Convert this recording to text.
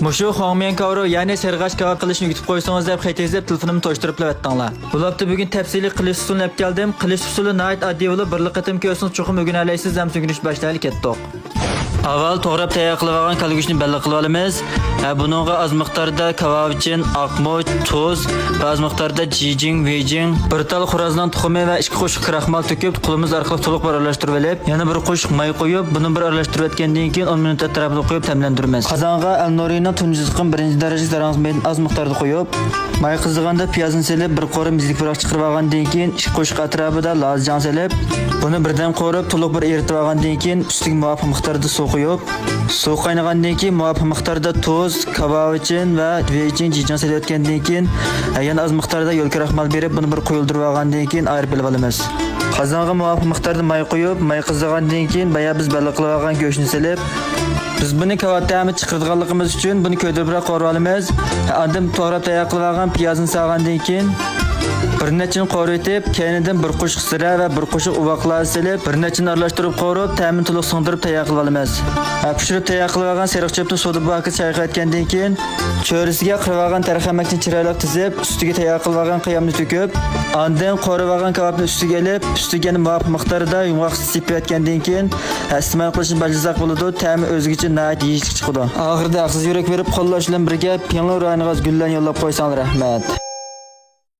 Mushu Hongmen kavru ya'ni serg'ash kebab qilishni yutib qo'ysangiz deb xayt ezib telefonimni to'shtirib qilyaptinglar. Bulabda bugun tafsiliy qilish usulini olib keldim. Qilish usuli nihoyat oddiy bo'lib, bir qatim ko'rsangiz cho'qim o'rganalaysiz, ham so'nginish boshlaylik ketdik. Avval to'g'rab tayyor qilib olgan kalgochni belli qilib olamiz. Buningga oz miqdorda kebabchin, oqmoch, tuz va oz miqdorda jijing, vejing, bir tal xo'rozning tuxumi va ikki qo'shiq kraxmal to'kib, qo'limiz orqali to'liq bir aralashtirib olib, bir qo'shiq may qo'yib, buni bir aralashtirib etgandan keyin 10 minut atrofida qo'yib tamlantiramiz. Qozonga al-norining tunji siqim birinchi darajali zarangiz oz miqdorda qo'yib, may qiziganda piyozni selib, bir qo'rim mizlik piroq chiqarib olgandan keyin ikki qo'shiq atrofida lozjan selib, buni birdan qo'rib, to'liq bir qo'yib, suv qaynagandan keyin muvofiq miqdorda tuz, kabob uchun va vejin jijan selayotgandan keyin e, yana oz miqdorda yo'l kraxmal berib, buni bir qo'yildirib olgandan keyin ayirib olib olamiz. Qozonga muvofiq miqdorda may qo'yib, may qizigandan keyin baya biz belli qilib olgan go'shtni selib, Biz buni kavat ta'mi chiqirganligimiz uchun buni ko'ydiribroq qo'rib olamiz. Andim to'g'rab tayyor qilib olgan piyozni solgandan keyin bir nechini qo'ritib, keyinidan bir qo'shiq sira va bir qo'shiq uvoqlar silib, bir nechini aralashtirib qo'rib, ta'min to'liq singdirib tayyor qilib olamiz. Pishirib tayyor qilib olgan seriq cho'pni suvda bakit chayqatgandan keyin cho'risiga qirib olgan tarxamakni chiroyli tizib, ustiga tayyor qilib olgan qiyamni to'kib, Ondan qo'rib olgan kabobni ustiga ilib, ustiga muvofiq miqdorda yumg'oq sepayotgandan keyin iste'mol qilishni bajarsak bo'ladi. Ta'mi o'zgacha nihoyat yeyishlik chiqadi. Oxirida haqsiz yurak berib, qo'llash bilan birga piyonlar rayoniga gullarni yo'llab qo'ysanglar rahmat.